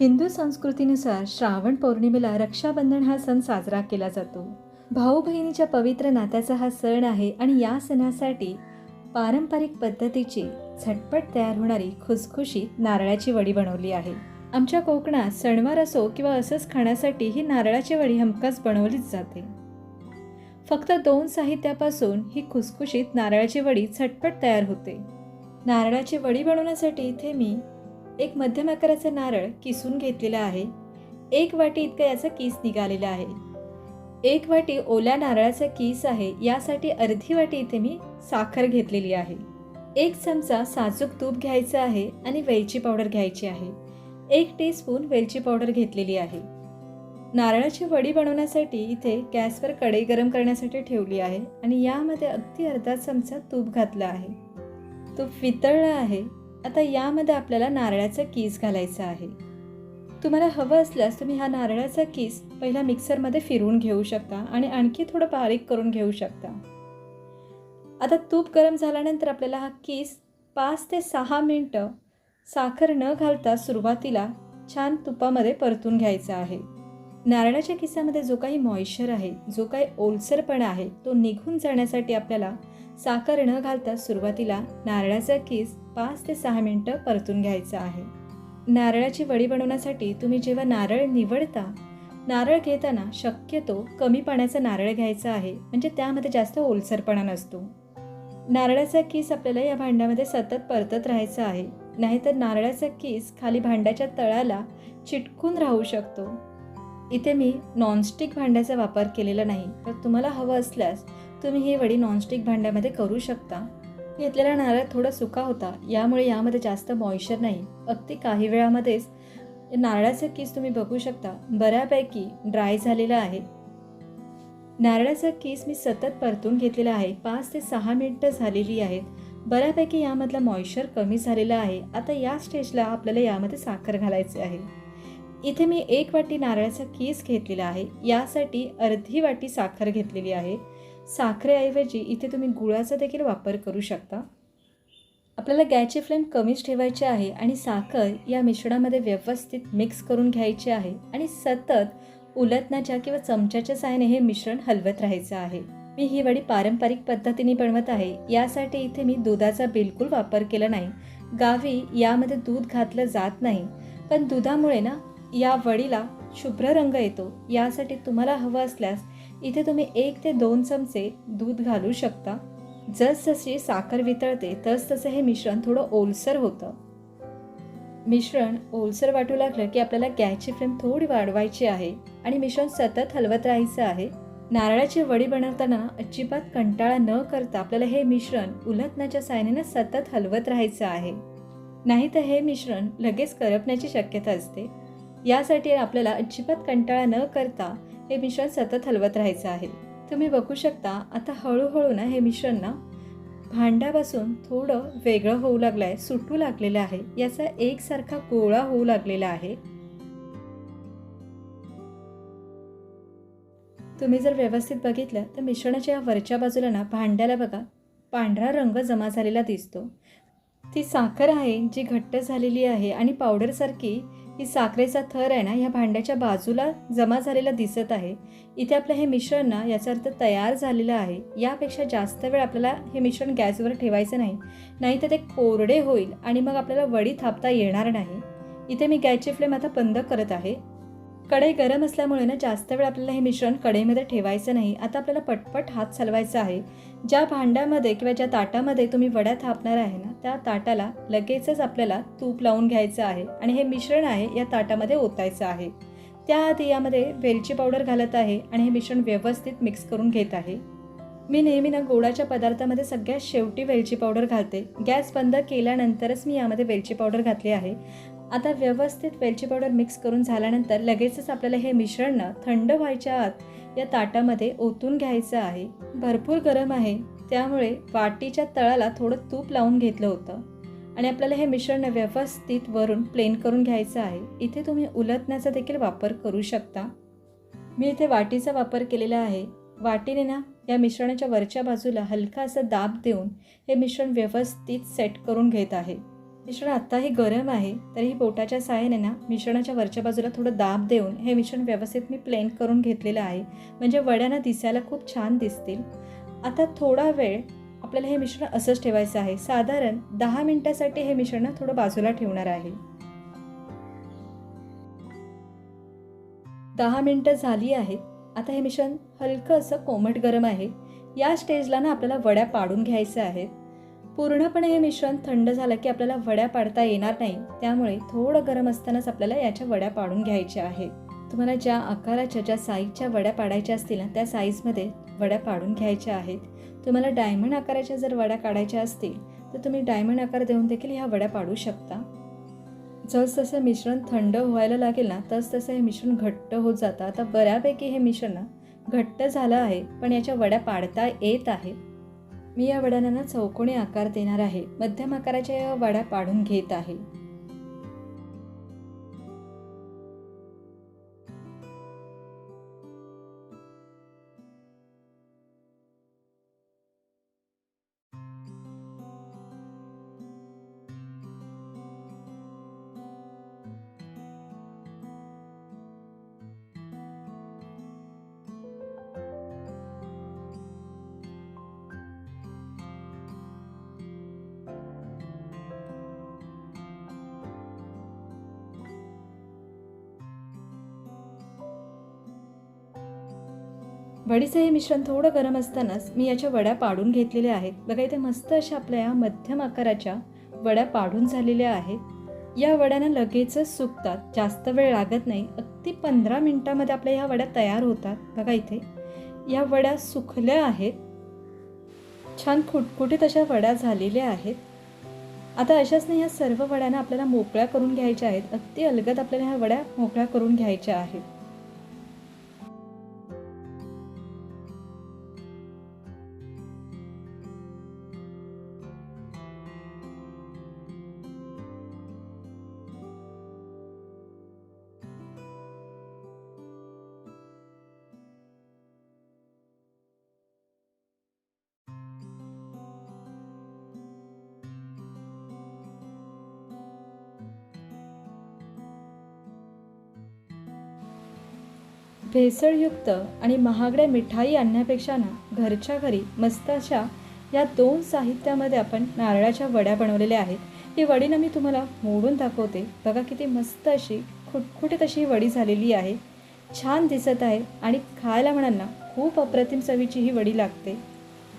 हिंदू संस्कृतीनुसार श्रावण पौर्णिमेला रक्षाबंधन हा सण साजरा केला जातो. भाऊ बहिणीच्या पवित्र नात्याचा हा सण आहे आणि या सणासाठी पारंपरिक पद्धतीची झटपट तयार होणारी खुसखुशीत नारळाची वडी बनवली आहे. आमच्या कोकणात सणवार असो किंवा असंच खाण्यासाठी ही नारळाची वडी हमखास बनवलीच जाते. फक्त दोन साहित्यापासून ही खुसखुशीत नारळाची वडी झटपट तयार होते. नारळाची वडी बनवण्यासाठी इथे मी एक मध्यम आकाराचा नारळ किसून घेतलेला आहे. एक वाटी इतका याचा किस निघालेला आहे. एक वाटी ओल्या नारळाचा किस आहे यासाठी अर्धी वाटी इथे मी साखर घेतलेली आहे. एक चमचा साजूक तूप घ्यायचं आहे आणि वेलची पावडर घ्यायची आहे. एक टीस्पून वेलची पावडर घेतलेली आहे. नारळाची वडी बनवण्यासाठी इथे गॅसवर कढई गरम करण्यासाठी ठेवली आहे आणि यामध्ये अगदी अर्धा चमचा तूप घातला आहे. तूप वितळलं आहे. आता यामध्ये आपल्याला नारळाचा कीस घालायचा आहे. तुम्हाला हवं असल्यास तुम्ही हा नारळाचा कीस पहिला मिक्सरमध्ये फिरवून घेऊ शकता आणि आणखी थोडं बारीक करून घेऊ शकता. आता तूप गरम झाल्यानंतर आपल्याला हा कीस पाच ते सहा मिनटं साखर न घालता सुरुवातीला छान तुपामध्ये परतून घ्यायचा आहे. नारळाच्या किस्सामध्ये जो काही मॉइश्चर आहे जो काही ओलसरपणा आहे तो निघून जाण्यासाठी आपल्याला साखर न घालता सुरुवातीला नारळाचा किस पाच ते सहा मिनटं परतून घ्यायचा आहे. नारळाची वडी बनवण्यासाठी तुम्ही जेव्हा नारळ निवडता नारळ घेताना शक्यतो कमी पाण्याचा नारळ घ्यायचा आहे म्हणजे त्यामध्ये जास्त ओलसरपणा नसतो. नारळाचा किस आपल्याला या भांड्यामध्ये सतत परतत राहायचा आहे नाहीतर नारळाचा किस खाली भांड्याच्या तळाला चिटकून राहू शकतो. इथे मी नॉनस्टिक भांड्याचा वापर केलेला नाही. तर तुम्हाला हवं असल्यास तुम्ही ही वडी नॉनस्टिक भांड्यामध्ये करू शकता. घेतलेला नारळ थोडा सुका होता. यामुळे यामध्ये जास्त मॉइश्चर नाही. अगदी काही वेळामध्येच नारळाचं किस तुम्ही बघू शकता. बऱ्यापैकी ड्राय झालेला आहे. नारळाचा किस मी सतत परतून घेतलेला आहे. पाच ते सहा मिनटं झालेली आहेत. बऱ्यापैकी यामधला मॉइश्चर कमी झालेला आहे. आता या स्टेजला आपल्याला यामध्ये साखर घालायचे आहे. इथे मी एक वाटी नारळाचा केस घेतलेला आहे. यासाठी अर्धी वाटी साखर घेतलेली आहे. साखरेऐवजी इथे तुम्ही गुळाचा देखील वापर करू शकता. आपल्याला गॅसची फ्लेम कमीच ठेवायची आहे आणि साखर या मिश्रणामध्ये व्यवस्थित मिक्स करून घ्यायची आहे आणि सतत उलटण्याच्या किंवा चमच्याच्या साहाय्याने हे मिश्रण हलवत राहायचं आहे. मी ही वडी पारंपरिक पद्धतीने बनवत आहे. यासाठी इथे मी दुधाचा बिलकुल वापर केला नाही. गावी यामध्ये दूध घातलं जात नाही. पण दुधामुळे ना या वडीला शुभ्र रंग येतो यासाठी तुम्हाला हवं असल्यास इथे तुम्ही एक ते दोन चमचे दूध घालू शकता. जसजशी साखर वितळते तसतसं हे मिश्रण थोडं ओलसर होतं. मिश्रण ओलसर वाटू लागलं की आपल्याला गॅसची फ्लेम थोडी वाढवायची आहे आणि मिश्रण सतत हलवत राहायचं आहे. नारळाची वडी बनवताना अजिबात कंटाळा न करता आपल्याला हे मिश्रण उलटण्याच्या सायनेनं सतत हलवत राहायचं आहे. नाही तर हे मिश्रण लगेच करपण्याची शक्यता असते. यासाठी आपल्याला अजिबात कंटाळा न करता हे मिश्रण सतत हलवत राहायचं आहे. तुम्ही बघू शकता आता हळूहळू ना हे मिश्रण ना भांड्यापासून थोडं वेगळं होऊ लागलं आहे सुटू लागलेलं आहे. याचा एकसारखा गोळा होऊ लागलेला आहे. तुम्ही जर व्यवस्थित बघितलं तर मिश्रणाच्या वरच्या बाजूला ना भांड्याला बघा पांढरा रंग जमा झालेला दिसतो. ती साखर आहे जी घट्ट झालेली आहे आणि पावडरसारखी ही साखरेचा थर आहे ना ह्या भांड्याच्या बाजूला जमा झालेला दिसत आहे. इथे आपलं हे मिश्रण ना याचा अर्थ तयार झालेलं आहे. यापेक्षा जास्त वेळ आपल्याला हे मिश्रण गॅसवर ठेवायचं नाही. नाही तर ते कोरडे होईल आणि मग आपल्याला वडी थापता येणार नाही. इथे मी गॅसची फ्लेम आता बंद करत आहे. कढई गरम असल्यामुळे ना जास्त वेळ आपल्याला हे मिश्रण कढईमध्ये ठेवायचं नाही. आता आपल्याला पटपट हात चालवायचा आहे. ज्या भांड्यामध्ये किंवा ज्या ताटामध्ये तुम्ही वड्या थापणार आहे ना त्या ताटाला लगेचच आपल्याला तूप लावून घ्यायचं आहे आणि हे मिश्रण आहे या ताटामध्ये ओतायचं आहे. त्याआधी यामध्ये वेलची पावडर घालत आहे आणि हे मिश्रण व्यवस्थित मिक्स करून घेत आहे. मी नेहमी ना गोडाच्या पदार्थामध्ये सगळ्यात शेवटी वेलची पावडर घालते. गॅस बंद केल्यानंतरच मी यामध्ये वेलची पावडर घातली आहे. आता व्यवस्थित वेलची पावडर मिक्स करून झाल्यानंतर लगेचच आपल्याला हे मिश्रण थंड व्हायच्या आत या ताटामध्ये ओतून घ्यायचं आहे. भरपूर गरम आहे. त्यामुळे वाटीच्या तळाला थोडं तूप लावून घेतलं होतं. आणि आपल्याला हे मिश्रण व्यवस्थित वरून प्लेन करून घ्यायचं आहे. इथे तुम्ही उलटण्याचा देखील वापर करू शकता. मी इथे वाटीचा वापर केलेला आहे. वाटीने ना या मिश्रणाच्या वरच्या बाजूला हलका असा दाब देऊन हे मिश्रण व्यवस्थित सेट करून घेत आहे. मिश्रण आत्ताही गरम आहे तरीही बोटाच्या सहाय्याने ना मिश्रणाच्या वरच्या बाजूला थोडं दाब देऊन हे मिश्रण व्यवस्थित मी प्लेन करून घेतलेलं आहे. म्हणजे वड्यांना दिसायला खूप छान दिसतील. आता थोडा वेळ आपल्याला हे मिश्रण असंच ठेवायचं आहे. साधारण दहा मिनटासाठी हे मिश्रण थोडं बाजूला ठेवणार आहे. दहा मिनटं झाली आहेत. आता हे मिश्रण हलकं असं कोमट गरम आहे. या स्टेजला ना आपल्याला वड्या पाडून घ्यायच्या आहेत. पूर्णपणे हे मिश्रण थंड झालं की आपल्याला वड्या पाडता येणार नाही. त्यामुळे थोडं गरम असतानाच आपल्याला याच्या वड्या पाडून घ्यायच्या आहेत. तुम्हाला ज्या आकाराच्या ज्या साईजच्या वड्या पाडायच्या असतील ना त्या साईजमध्ये वड्या पाडून घ्यायच्या आहेत. तुम्हाला डायमंड आकाराच्या जर वड्या काढायच्या असतील तर तुम्ही डायमंड आकार देऊन देखील ह्या वड्या पाडू शकता. जसं मिश्रण थंड व्हायला लागेल ना तस तसं हे मिश्रण घट्ट होत जातं. आता बऱ्यापैकी हे मिश्रण घट्ट झालं आहे पण याच्या वड्या पाडता येत आहेत. मी या वड्यांना चौकोनी आकार देणार आहे. मध्यम आकाराच्या या वड्या पाडून घेत आहे. वडीचं हे मिश्रण थोडं गरम असतानाच मी याच्या वड्या पाडून घेतलेल्या आहेत. बघा इथे मस्त अशा आपल्या या मध्यम आकाराच्या वड्या पाडून झालेल्या आहेत. या वड्यांना लगेचच सुकतात. जास्त वेळ लागत नाही. अगदी पंधरा मिनटामध्ये आपल्या ह्या वड्या तयार होतात. बघा इथे. या वड्या सुकल्या आहेत. छान खुटखुटीत अशा वड्या झालेल्या आहेत. आता अशाच नाही या सर्व वड्यांना आपल्याला मोकळ्या करून घ्यायच्या आहेत. अगदी अलगद आपल्याला ह्या वड्या मोकळ्या करून घ्यायच्या आहेत. भेसळयुक्त आणि महागड्या मिठाई आणण्यापेक्षा ना घरच्या घरी मस्त अशा या दोन साहित्यामध्ये आपण नारळाच्या वड्या बनवलेल्या आहेत. ही वडी ना मी तुम्हाला मोडून दाखवते. बघा किती मस्त अशी खुटखुटीत अशी वडी झालेली आहे. छान दिसत आहे आणि खायला म्हणाल ना खूप अप्रतिम चवीची ही वडी लागते.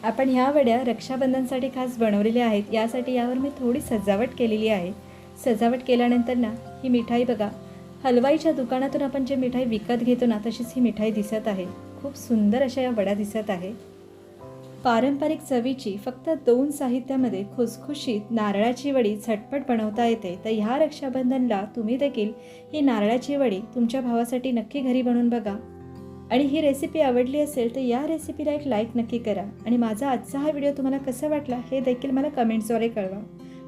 आपण ह्या वड्या रक्षाबंधनसाठी खास बनवलेल्या आहेत. यासाठी यावर मी थोडी सजावट केलेली आहे. सजावट केल्यानंतर ना ही मिठाई बघा हलवाईच्या दुकानातून आपण जे मिठाई विकत घेतो ना तशीच ही मिठाई दिसत आहे. खूप सुंदर अशा या वड्या दिसत आहे. पारंपरिक चवीची फक्त दोन साहित्यामध्ये खुसखुशीत नारळाची वडी झटपट बनवता येते. तर ह्या रक्षाबंधनला तुम्ही देखील ही नारळाची वडी तुमच्या भावासाठी नक्की घरी बनवून बघा. आणि ही रेसिपी आवडली असेल तर या रेसिपीला एक लाईक नक्की करा. आणि माझा आजचा हा व्हिडिओ तुम्हाला कसा वाटला हे देखील मला कमेंट्सद्वारे कळवा.